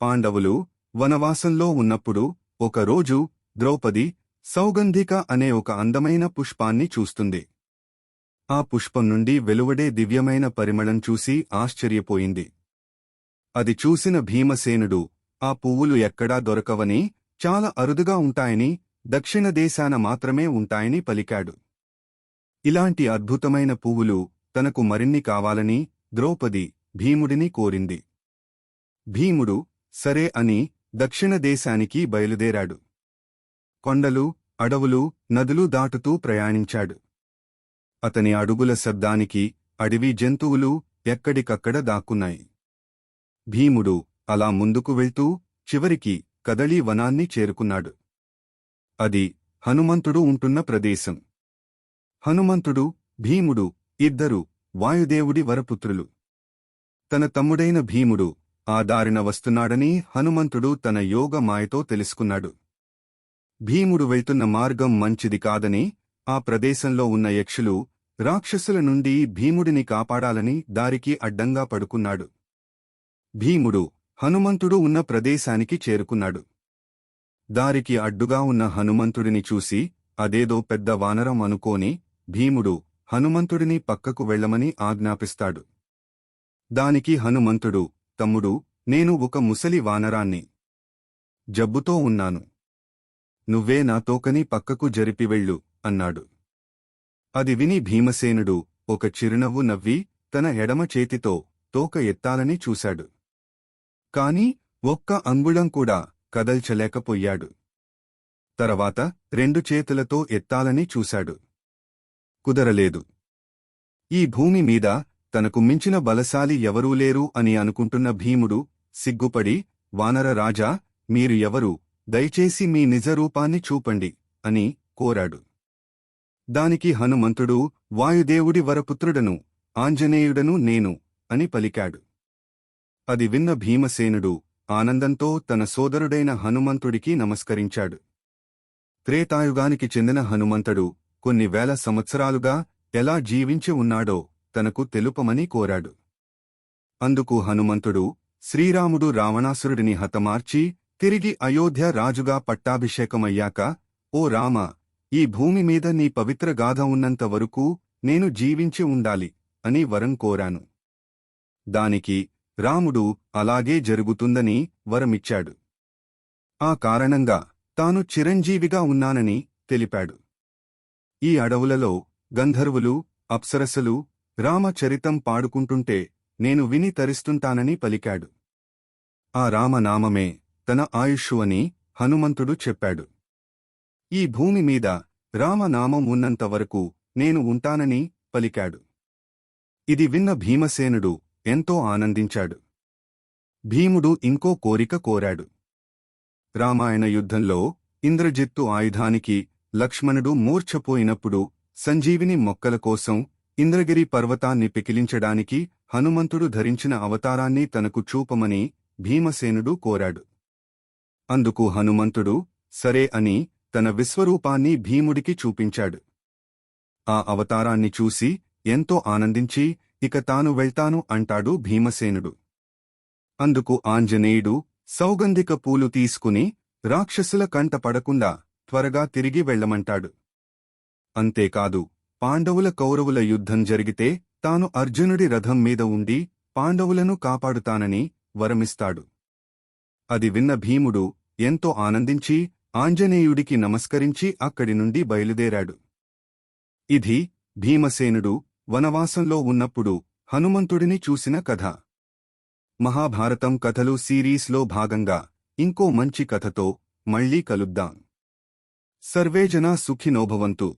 పాండవులు వనవాసంలో ఉన్నప్పుడు ఒకరోజు ద్రౌపది సౌగంధిక అనే ఒక అందమైన పుష్పాన్ని చూస్తుంది. ఆ పుష్పం నుండి వెలువడే దివ్యమైన పరిమళం చూసి ఆశ్చర్యపోయింది. అది చూసిన భీమసేనుడు ఆ పువ్వులు ఎక్కడా దొరకవని చాలా అరుదుగా ఉంటాయని దక్షిణ దేశాన మాత్రమే ఉంటాయని పలికాడు. ఇలాంటి అద్భుతమైన పువ్వులు తనకు మరిన్ని కావాలని ద్రౌపది భీముడిని కోరింది. భీముడు సరే అని దక్షిణ దేశానికి బయలుదేరాడు. కొండలు అడవులు నదులు దాటుతూ ప్రయాణించాడు. అతని అడుగుల శబ్దానికి అడవి జంతువులు ఎక్కడికక్కడ దాక్కున్నాయి. భీముడు అలా ముందుకు వెళ్తూ చివరికి కదళీ వనాన్ని చేరుకున్నాడు. అది హనుమంతుడు ఉంటున్న ప్రదేశం. హనుమంతుడు భీముడు ఇద్దరు వాయుదేవుడి వరపుత్రులు. తన తమ్ముడైన భీముడు ఆ దారిన వస్తున్నాడని హనుమంతుడు తన యోగ మాయతో తెలుసుకున్నాడు. భీముడు వెళ్తున్న మార్గం మంచిది కాదని ఆ ప్రదేశంలో ఉన్న యక్షులు రాక్షసుల నుండి భీముడిని కాపాడాలని దారికి అడ్డంగా పడుకున్నాడు. భీముడు హనుమంతుడు ఉన్న ప్రదేశానికి చేరుకున్నాడు. దారికి అడ్డుగా ఉన్న హనుమంతుడిని చూసి అదేదో పెద్ద వానరం అనుకోని భీముడు హనుమంతుడిని పక్కకు వెళ్ళమని ఆజ్ఞాపిస్తాడు. దానికి హనుమంతుడు తమ్ముడు నేను ఒక ముసలి వానరాన్ని జబ్బుతో ఉన్నాను. నువ్వే నా తోకని పక్కకు జరిపి వెళ్ళు అన్నాడు. అది విని భీమసేనుడు ఒక చిరునవ్వు నవ్వి తన ఎడమ చేతితో తోక ఎత్తాలని చూశాడు. కాని ఒక్క అంగుళం కూడా కదల్చలేకపోయాడు. తర్వాత రెండు చేతులతో ఎత్తాలని చూశాడు. కుదరలేదు. ఈ భూమి మీద తనకు మించిన బలశాలి ఎవరూ లేరు అని అనుకుంటున్న భీముడు సిగ్గుపడి వానర రాజా మీరు ఎవరు? దయచేసి మీ నిజరూపాన్ని చూపండి అని కోరాడు. దానికి హనుమంతుడు వాయుదేవుడి వరపుత్రుడను ఆంజనేయుడను నేను అని పలికాడు. అది విన్న భీమసేనుడు ఆనందంతో తన సోదరుడైన హనుమంతుడికి నమస్కరించాడు. త్రేతాయుగానికి చెందిన హనుమంతుడు కొన్ని వేల సంవత్సరాలుగా ఎలా జీవించి ఉన్నాడో తనకు తెలుపమని కోరాడు. అందుకు హనుమంతుడు శ్రీరాముడు రావణాసురుడిని హతమార్చి తిరిగి అయోధ్య రాజుగా పట్టాభిషేకమయ్యాక ఓ రామ ఈ భూమి మీద నీ పవిత్ర గాథ ఉన్నంత వరకు నేను జీవించి ఉండాలి అని వరం కోరాను. దానికి రాముడు అలాగే జరుగుతుందని వరమిచ్చాడు. ఆ కారణంగా తాను చిరంజీవిగా ఉన్నానని తెలిపాడు. ఈ అడవులలో గంధర్వులు అప్సరసలు రామచరితం పాడుకుంటుంటే నేను విని తరిస్తుంటానని పలికాడు. ఆ రామనామమే తన ఆయుష్షు అని హనుమంతుడు చెప్పాడు. ఈ భూమి మీద రామనామం ఉన్నంతవరకు నేను ఉంటానని పలికాడు. ఇది విన్న భీమసేనుడు ఎంతో ఆనందించాడు. భీముడు ఇంకో కోరిక కోరాడు. రామాయణ యుద్ధంలో ఇంద్రజిత్తు ఆయుధానికి లక్ష్మణుడు మూర్ఛపోయినప్పుడు సంజీవిని మొక్కల కోసం ఇంద్రగిరి పర్వతాన్ని పికిలించడానికి హనుమంతుడు ధరించిన అవతారాన్ని తనకు చూపమని భీమసేనుడు కోరాడు. అందుకు హనుమంతుడు సరే అని తన విశ్వరూపాన్ని భీముడికి చూపించాడు. ఆ అవతారాన్ని చూసి ఎంతో ఆనందించి ఇక తాను వెళ్తాను అంటాడు భీమసేనుడు. అందుకు ఆంజనేయుడు సౌగంధిక పూలు తీసుకుని రాక్షసుల కంట పడకుండా త్వరగా తిరిగి వెళ్ళమంటాడు. అంతేకాదు పాండవుల కౌరవుల యుద్ధం జరిగితే తాను అర్జునుడి రథం మీద ఉండి పాండవులను కాపాడుతానని వరమిస్తాడు. అది విన్న భీముడు ఎంతో ఆనందించి ఆంజనేయుడికి నమస్కరించి అక్కడి నుండి బయలుదేరాడు. ఇది భీమసేనుడు వనవాసంలో ఉన్నప్పుడు హనుమంతుడిని చూసిన కథ. మహాభారతం కథలు సిరీస్లో భాగంగా ఇంకో మంచి కథతో మళ్ళీ కలుద్దాం. సర్వేజనా సుఖినోభవంతు.